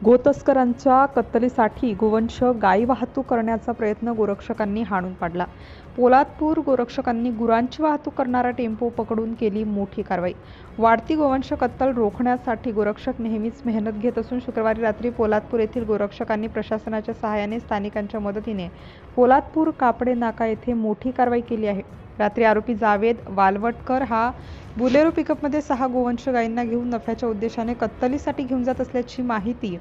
गोतस्करांच्या कत्तलीसाठी गोवंश गायी वाहतूक करण्याचा प्रयत्न गोरक्षकांनी हाणून पाडला. पोलादपूर गोरक्षकांनी गुरांची वाहतूक करणारा टेम्पो पकडून केली मोठी कारवाई. वाढती गोवंश कत्तल रोखण्यासाठी गोरक्षक नेहमीच मेहनत घेत असून शुक्रवारी रात्री पोलादपूर येथील गोरक्षकांनी प्रशासनाच्या सहाय्याने स्थानिकांच्या मदतीने पोलादपूर कापडे नाका येथे मोठी कारवाई केली आहे. रात्री आरोपी जावेद वालवटकर हा बुलेरो पिकअपमध्ये सहा गोवंश गायींना घेऊन नफ्याच्या उद्देशाने कत्तलीसाठी घेऊन जात असल्याची माहिती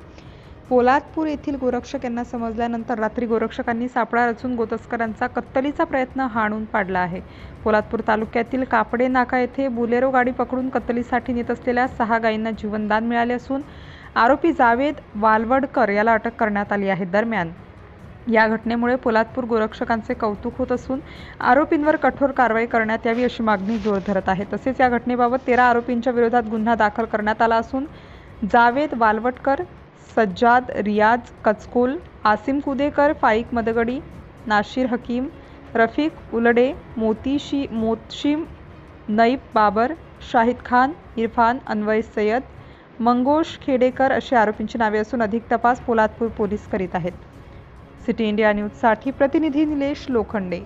पोलादपूर येथील गोरक्षक यांना समजल्यानंतर रात्री गोरक्षकांनी सापळा रचून गोतस्करांचा कत्तलीचा प्रयत्न हाणून पाडला आहे. पोलादपूर तालुक्यातील कापडे नाका येथे बुलेरो गाडी पकडून कत्तलीसाठी नेत असलेल्या सहा गायींना जीवनदान मिळाले असून आरोपी जावेद वालवडकर याला अटक करण्यात आली आहे. दरम्यान या घटनेमुळे पोलादपूर गोरक्षकांचे कौतुक होत असून आरोपींवर कठोर कारवाई करण्यात यावी अशी मागणी जोर धरत आहे. तसेच या घटनेबाबत तेरा आरोपींच्या विरोधात गुन्हा दाखल करण्यात आला असून जावेद वालवटकर सज्जाद रियाज कचकोल आसिम कुदेकर फाईक मदगडी नाशिर हकीम रफिक उलडे मोतीशी मोतशिम नईब बाबर शाहिद खान इरफान अन्वय सय्यद मंगोश खेडेकर अशी आरोपींची नावे असून अधिक तपास पोलादपूर पोलीस करीत आहेत. सिटी इंडिया न्यूजसाठी प्रतिनिधी निलेश लोखंडे.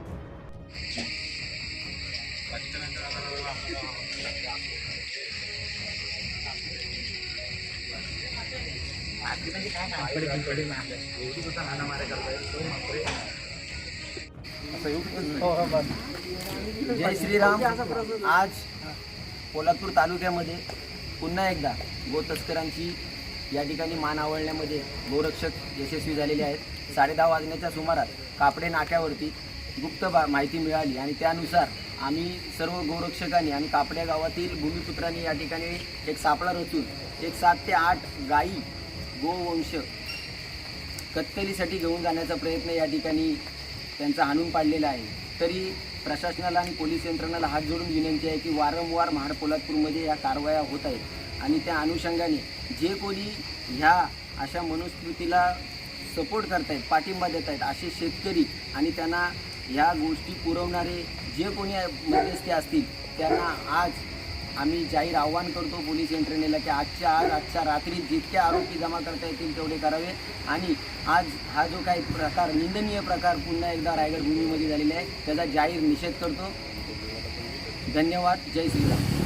जय श्रीराम. आज कोल्हापूर तालुक्यामध्ये पुन्हा एकदा गोतस्करांची या ठिकाणी मान आवळण्यामध्ये गोरक्षक यशस्वी झालेले आहेत. साडे दहा वाजण्याच्या सुमारास कापडे नाक्यावरती गुप्त बा माहिती मिळाली आणि त्यानुसार आम्ही सर्व गोरक्षकांनी आणि कापड्या गावातील भूमिपुत्रांनी या ठिकाणी एक सापळा रचून एक सात ते आठ गायी गोवंश कत्तलीसाठी घेऊन जाण्याचा प्रयत्न या ठिकाणी त्यांचा आणून पाडलेला आहे. तरी प्रशासनाला आणि पोलीस यंत्रणाला हात जोडून विनंती आहे की वारंवार महाड पोलादपूरमध्ये या कारवाया होत आहेत. आणि त्या अनुषंगाने जे कोणी ह्या अशा मनुस्मृतीला सपोर्ट करतायत पाठिंबा देत आहेत असे शेतकरी आणि त्यांना ह्या गोष्टी पुरवणारे जे कोणी मध्यस्थी असतील त्यांना आज आम्ही जाहीर आव्हान करतो पोलीस यंत्रणेला की आजच्या आज आजच्या रात्री जितके आरोपी जमा करता येतील तेवढे करावे. आणि आज हा जो काही प्रकार निंदनीय प्रकार पुन्हा एकदा रायगड भूमीमध्ये झालेला आहे त्याचा जाहीर निषेध करतो. धन्यवाद. जय श्रीराम.